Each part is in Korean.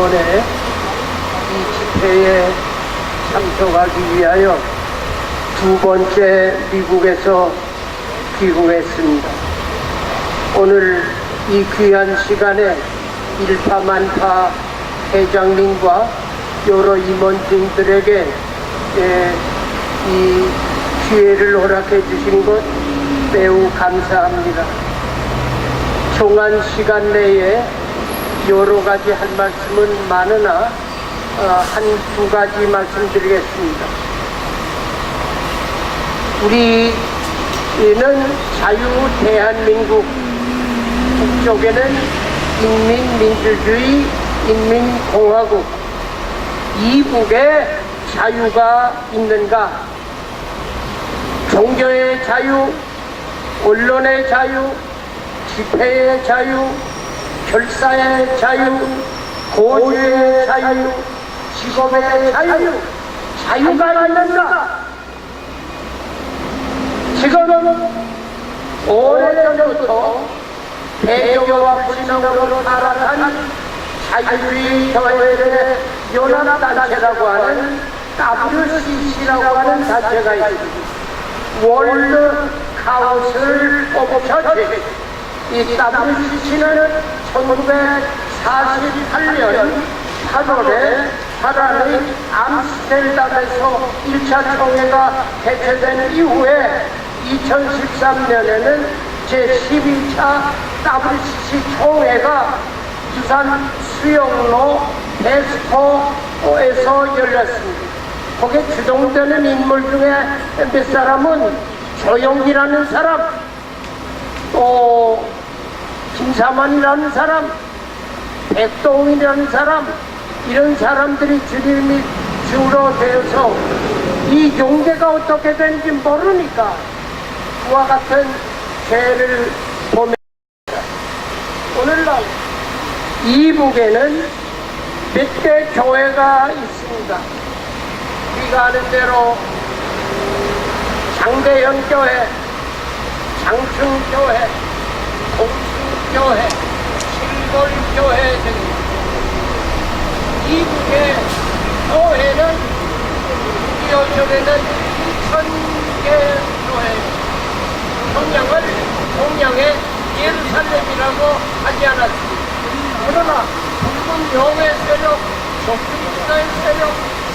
이번에 이 집회에 참석하기 위하여 두 번째 미국에서 귀국했습니다. 오늘 이 귀한 시간에 일파만파 회장님과 여러 임원진들에게 예, 이 기회를 허락해 주신 것 매우 감사합니다. 종한 시간 내에 여러 가지 할 말씀은 많으나 어, 한두 가지 말씀드리겠습니다. 우리는 자유 대한민국 북쪽에는 인민민주주의 인민공화국 이북에 자유가 있는가? 종교의 자유, 언론의 자유, 집회의 자유, 결사의 자유, 고유의 자유, 직업의 자유, 자유가 있는가? 지금은 오래전부터 배교와 불신앙으로 나락한 자유주의 교회의 연합단체라고 하는 WCC라고 하는 단체가 있습니다. 월드 카운슬 오브 처치 이 WCC는 1948년 8월에 파란의 암스테르담에서 1차 총회가 개최된 이후에 2013년에는 제12차 WCC 총회가 부산 수영로 베스포에서 열렸습니다. 거기에 주동되는 인물 중에 몇 사람은 조영기라는 사람, 또 김사만이라는 사람, 백동이라는 사람, 이런 사람들이 주님이 주로 되어서 이 용계가 어떻게 되는지 모르니까 그와 같은 죄를 보면 오늘날 이북에는 몇 개 교회가 있습니다. 우리가 아는 대로 장대현 교회, 장충 교회, 공수 교회, 실골교회 등 이북의 교회는 우리 요즘에는 2천개 교회 동양을 동양의 예루살렘이라고 하지 않았습니다. 그러나 북은 영의 세력, 적그리스도의 세력,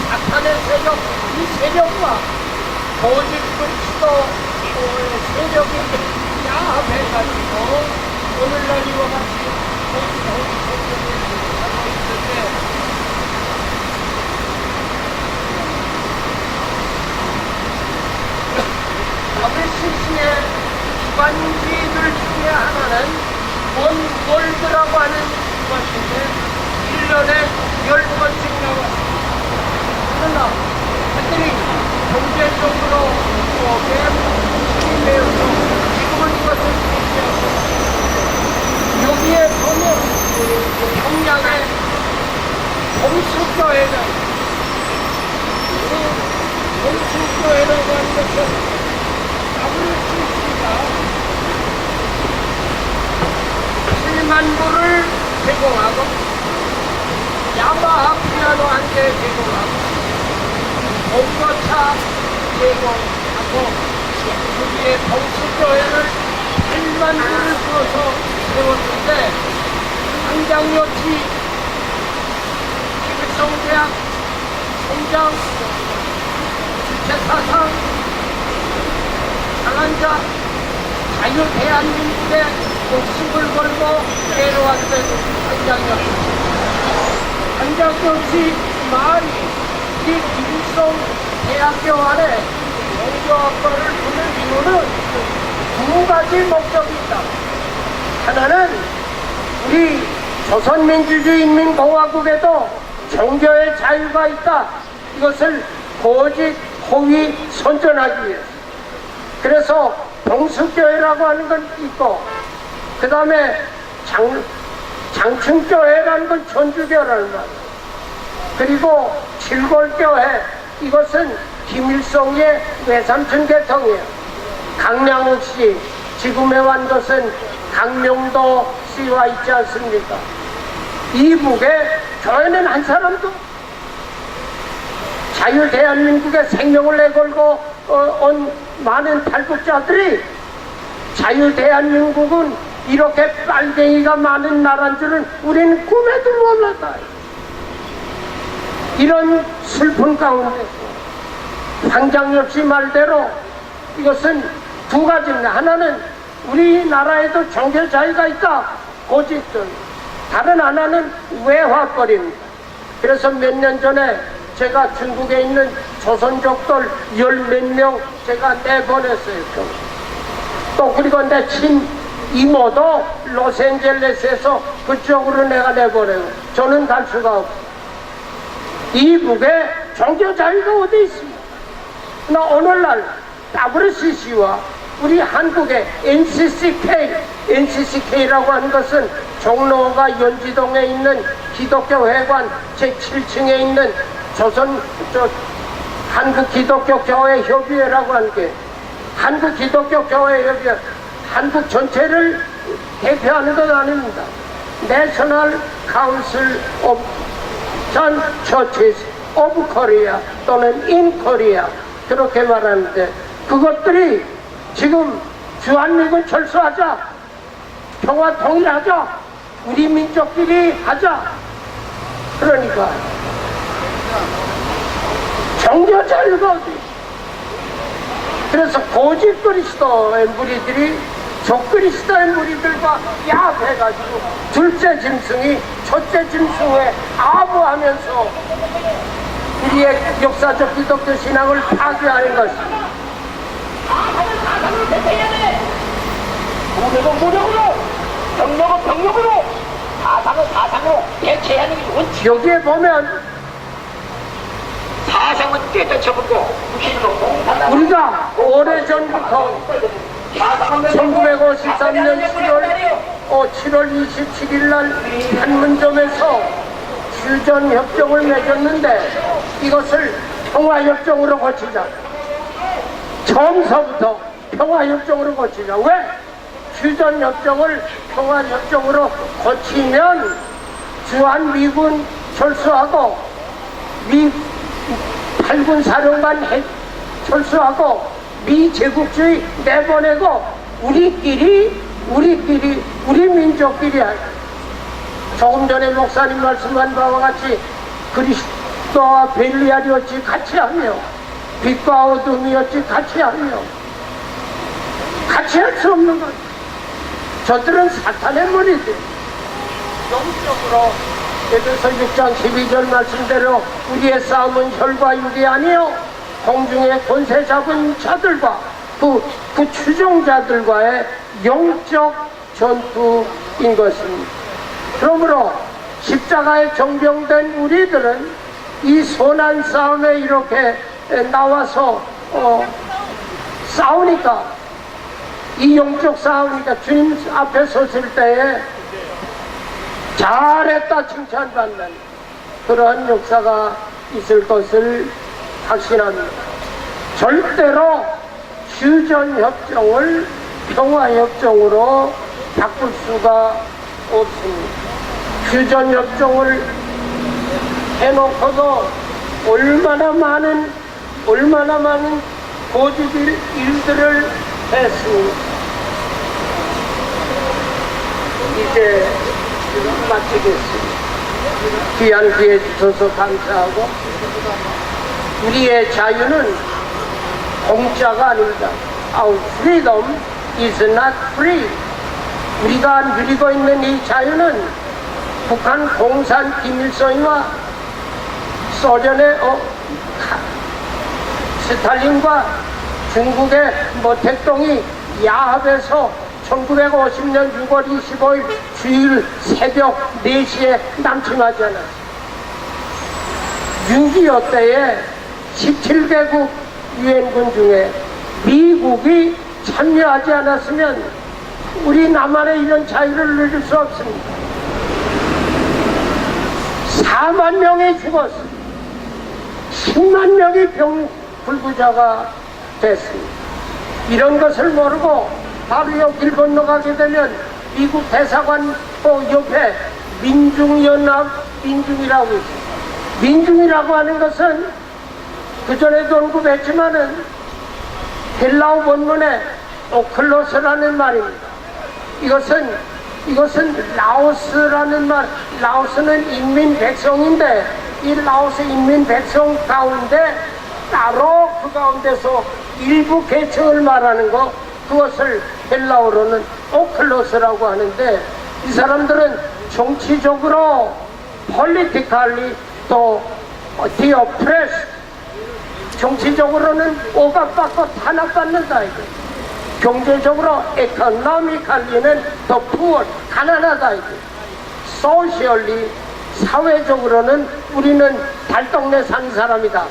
사탄의 세력, 이 세력과 거짓 그리스도 세력이 야합해가지고 오늘날 이와 같이 공동체를 하고 있는데 WCC의 기관지들 중에 하나는 원월드라고 하는 것인데 1년에 10번씩 나왔습니다. 그러나 그들이 경제적으로 또 매우 매우서 지금은 이것을 포기하고 여기에 보면 평양의 공수교회는 공수교회라고 하는 것은 WCC가 7만 부를 제공하고 야마하 피아노 한 개 제공하고 봉거차 제공하고 여기에 봉수교회를 8만 불을 주어서 세웠는데 당장역시 김일성대학 총장 주체사상 강한자 자유대한민국의 목숨을 걸고 내려왔던 당장역 당장역시 말이 이 김일성 대학교 안에 영조학과를 두는 이유는 두 가지 목적이 있다. 하나는 우리 조선민주주의인민공화국에도 종교의 자유가 있다. 이것을 고직 호위 선전하기 위해서. 그래서 동수교회라고 하는 건 있고, 그 다음에 장, 장충교회라는 건 천주교라는 말이에요. 그리고 칠골교회, 이것은 김일성의 외삼촌 계통이에요. 강량욱 씨, 지금에 완 것은 강명도 씨와 있지 않습니까? 이북에 교회는 한 사람도 자유 대한민국의 생명을 내걸고 어, 온 많은 탈북자들이 자유 대한민국은 이렇게 빨갱이가 많은 나라인 줄은 우리는 꿈에도 몰랐다. 이런 슬픈 가운데 황장엽 씨 말대로 이것은 두 가지입니다. 하나는 우리나라에도 종교 자유가 있다. 고집들. 다른 하나는 외화거리입니다. 그래서 몇 년 전에 제가 중국에 있는 조선족들 열 몇 명 제가 내보냈어요. 좀. 또 그리고 내 친 이모도 로스앤젤레스에서 그쪽으로 내가 내보내고 저는 갈 수가 없고 이북에 종교 자유가 어디 있습니까? 나 오늘날 WCC와 우리 한국의 NCCK, NCCK라고 하는 것은 종로가 연지동에 있는 기독교 회관 제7층에 있는 조선 저 한국 기독교 교회 협의회라고 하는 게 한국 기독교 교회 협의회 한국 전체를 대표하는 건 아닙니다. National Council of 전 Churches of Korea 또는 in Korea 그렇게 말하는데 그것들이 지금 주한미군 철수하자. 평화 통일하자. 우리 민족끼리 하자. 그러니까 종교 자유가 어디? 그래서 고집 그리스도의 무리들이. 적그리스도의 무리들과 야합해가지고 둘째 짐승이 첫째 짐승에 아부하면서 우리의 역사적 기독교 신앙을 파괴하는 것입니다. 무력은 무력으로, 병력은 병력으로, 사상은 사상으로 대체해야 하는 게 원칙. 여기에 보면 사상은 무신으로 공산당. 우리가 오래전부터 1953년 7월, 어, 7월 27일 날 판문점에서 휴전협정을 맺었는데 이것을 평화협정으로 고치자. 처음서부터 평화협정으로 고치자. 왜? 휴전협정을 평화협정으로 고치면 주한 미군 철수하고 미 8군 사령관 핵 철수하고 미 제국주의 내보내고 우리끼리 우리끼리 우리 민족끼리 할- 조금 전에 목사님 말씀한 바와 같이 그리스도와 벨리알이었지 같이 하며 빛과 어둠이었지 같이 하며 같이 할 수 없는 것 저들은 사탄의 머리들 영적으로 에베소 6장 12절 말씀대로 우리의 싸움은 혈과 육이 아니요 공중의 권세 잡은 자들과 그, 그 추종자들과의 영적 전투인 것입니다. 그러므로 십자가에 정병된 우리들은 이 선한 싸움에 이렇게 에, 나와서 어, 싸우니까 이 영적 싸우니까 주님 앞에 섰을 때에 잘했다 칭찬받는 그러한 역사가 있을 것을 확신합니다. 절대로 휴전협정을 평화협정으로 바꿀 수가 없습니다. 휴전협정을 해놓고도 얼마나 많은 얼마나 많은 고집일 일들을 했습니까? 이제 마치겠습니다. 귀한 기회 주셔서 감사하고 우리의 자유는 공짜가 아닙니다. Our freedom is not free. 우리가 누리고 있는 이 자유는 북한 공산 김일성이와 소련의 어, 카- 스탈린과 중국의 모택동이 야합에서 1950년 6월 25일 주일 새벽 4시에 남침하지 않았습니다. 6.25 때에 17개국 유엔군 중에 미국이 참여하지 않았으면 우리 남한의 이런 자유를 누릴 수 없습니다. 4만 명이 죽었습니다. 10만 명이 병 불구자가 됐습니다. 이런 것을 모르고 바로 여길 건너가게 되면 미국 대사관 또 옆에 민중연합 민중이라고 있습니다. 민중이라고 하는 것은 그전에도 언급했지만은 헬라어 본문에 오클로스라는 말입니다. 이것은 이것은 라오스라는 말, 라오스는 인민 백성인데 이 라오스 인민 백성 가운데 따로 그 가운데서 일부 계층을 말하는 거 그것을 헬라어로는 오클로스라고 하는데 이 사람들은 정치적으로 폴리티칼리 또 디어프레스 정치적으로는 오각받고 탄압받는다 이거. 경제적으로 에코노미칼리는 더 푸어 가난하다 이거. 소셜리 사회적으로는 우리는 달동네 사는 사람이다.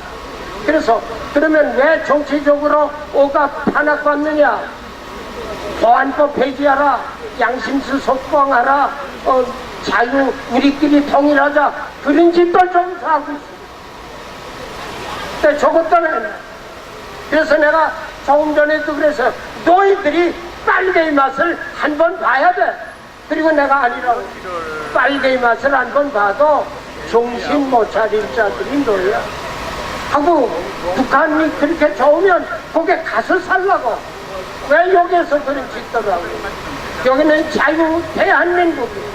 그래서 그러면 왜 정치적으로 오각 탄압받느냐? 보안법 폐지하라, 양심수 속방하라, 어, 자유 우리끼리 통일하자 그런 짓도 좀 하고 있어. 근데 저것들은 그래서 내가 조금 전에도 그래서 너희들이 빨개의 맛을 한 번 봐야 돼. 그리고 내가 아니라고 빨개의 맛을 한 번 봐도 정신 못 차릴 자들이 너야. 하고 북한이 그렇게 좋으면 거기 가서 살라고. 왜 여기에서 그런 짓들을 하고. 여기는 자유 대한민국이야.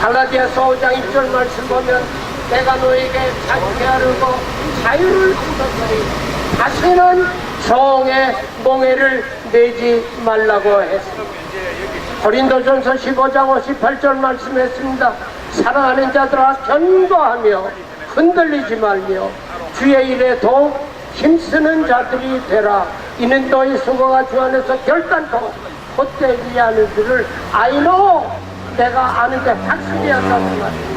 갈라디아서 5장 1절 말씀 보면 내가 너에게 자유케 하려고 자유를 주었으니 다시는 종의 몽해를 내지 말라고 했습니다. 고린도전서 15장 58절 말씀했습니다. 사랑하는 자들아 견고하며 흔들리지 말며 주의 일에 더욱 힘쓰는 자들이 되라. 이는 너희 수고가 주 안에서 결단코 헛되지 않은 줄을 아이노 내가 아는데 확실히 한다고 말이야.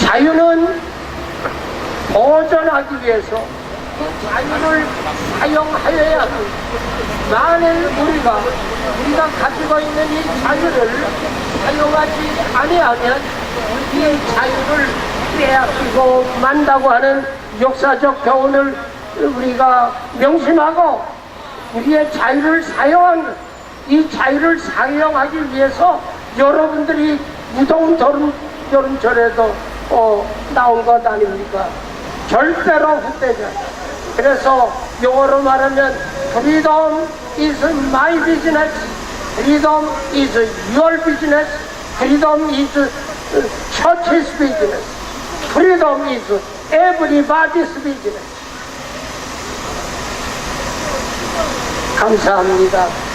자유는 보존하기 위해서 그 자유를 사용하여야 합니다. 만일 우리가 우리가 가지고 있는 이 자유를 사용하지 아니하면 이 자유를 빼앗기고 만다고 하는 역사적 교훈을 우리가 명심하고 우리의 자유를 사용한 이 자유를 사용하기 위해서 여러분들이 무더운 여름, 여름철에도 어, 나온 것 아닙니까? 절대로 않아요. 그래서 영어로 말하면 freedom is my business, freedom is your business, freedom is uh, church's business, freedom is everybody's business. 감사합니다.